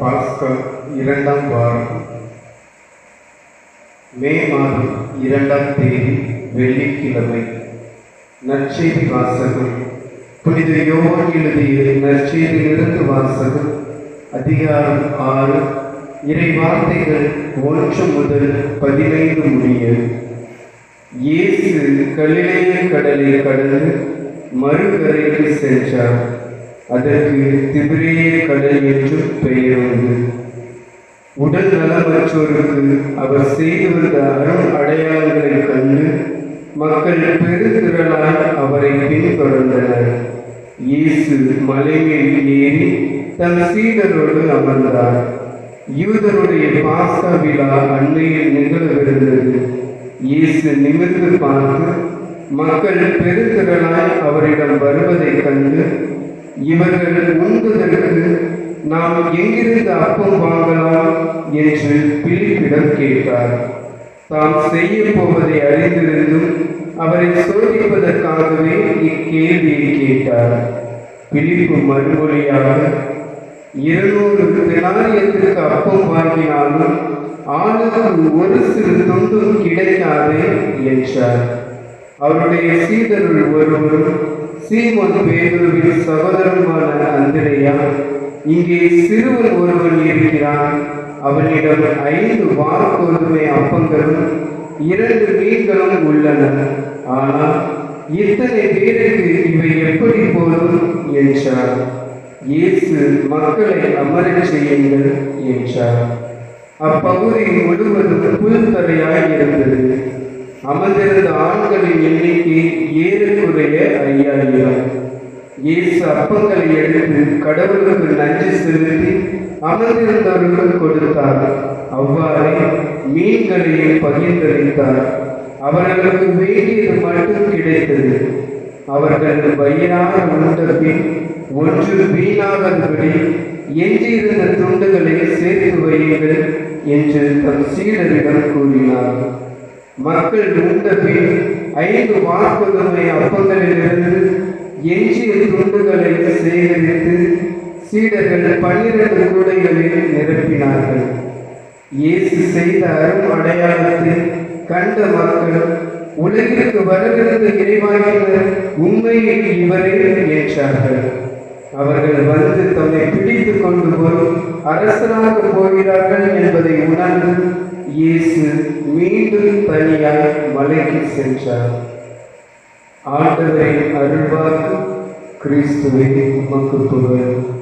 பாஸ்கா இரண்டாம் வாரம். மே மாதம் இரண்டாம் தேதி வெள்ளிக்கிழமை. நற்செய்தி வாசகம். புனித யோகம் எழுதிய நற்செய்தியிலிருந்து வாசகம். அதிகாரம் ஆறு. இறை வார்த்தைகள் ஒன்று முதல் பதினைந்து முடிய. இயேசு கலிலேய கடலை கடந்து மறுகரைக்கு சென்றார். அதற்கு திபிரேய கடல் என்று பெயர் உண்டு. உடல் நலமற்றோருக்கு அவர் செய்து வந்த அருள் அடையாளங்களைக் கண்டு மக்கள் பெருந்திரளால் அவரை பின்தொடர்ந்தனர். இயேசு மலைமேல் ஏறி தன் சீடரோடு அமர்ந்தார். யூதருடைய பாஸ்கா விழா அண்மையில் நிகழவிருந்தது. இயேசு நிமிர்ந்து பார்த்து மக்கள் பெருந்திரளாய் அவரிடம் வருவதைக் கண்டு இவர்கள் உண்பதற்கு நாம் எங்கிருந்து அப்பம் வாங்கலாம் என்று பிலிப்பிடம் கேட்டார். தாம் செய்ய போவதை அறிந்திருந்தும் அவரை சோதிப்பதற்காகவே இக்கேள்வியை கேட்டார். பிலிப்பு மறுமொழியாக இருநூறு தினாரியத்திற்கு அப்பம் வாங்கினாலும் ஆளுக்கு ஒரு சிறு துண்டும் கிடைக்காதே என்றார். அவருடைய சீடருள் ஒருவரும் சீமோன் பேதுருவின் சகோதரமான அந்திரையா. இங்கே சிறுவன் ஒருவன் இருக்கிறான். அவனிடம் ஐந்து வார்கோதுமை அப்பங்களும் இரண்டு மீன்களும் உள்ளன. ஆனால் இத்தனை பேருக்கு இவை எப்படி போதும்? என்றார். இயேசு மக்களை அமரச் செய்யுங்கள் என்றார். அப்பகுதி முழுவதும் புல்தரையாய் இருந்தது. அமர்ந்திருந்த ஆண்களின் எண்ணிக்கை ஏறக்குறைய ஐயாயிரம். இயேசு அப்பங்களை எடுத்து கடவுளுக்கு நன்றி செலுத்தி அமர்ந்திருந்தவர்களுக்கு கொடுத்தார். அவ்வாறே மீன்களையும் பகிர்ந்தளித்தார். அவர்களுக்கு வேண்டியது மட்டும் கிடைத்தது. அவர்கள் வயிறாக உண்டபின் ஒன்று வீணாகாதபடி எஞ்சியிருந்த துண்டுகளை சேர்த்து வையுங்கள் என்று தம் சீடரிடம் கூறினார். மக்கள் உண்ட பின் ஐந்து வார்ப்புதமை அப்பங்களிலிருந்து எஞ்சிய துண்டுகளை சேகரித்து சீடர்கள் பன்னிரண்டு கூடைகளில் நிரப்பினார்கள். இயேசு செய்த அரும் அடையாளத்தை கண்ட மக்கள் உலகிற்கு வரவிருந்த இறைவாயினர் உண்மையில் இவரே ஏற்றார்கள் அவர்கள் வந்து தம்மை பிடித்து கொண்டு போய் அரசராக போகிறார்கள் என்பதை உணர்ந்து இயேசு மீண்டும் தனியாய் மலைக்கு சென்றார். ஆண்டவரின் அருள்வாக்கு கிறிஸ்துவை உமக்கு புகழ்.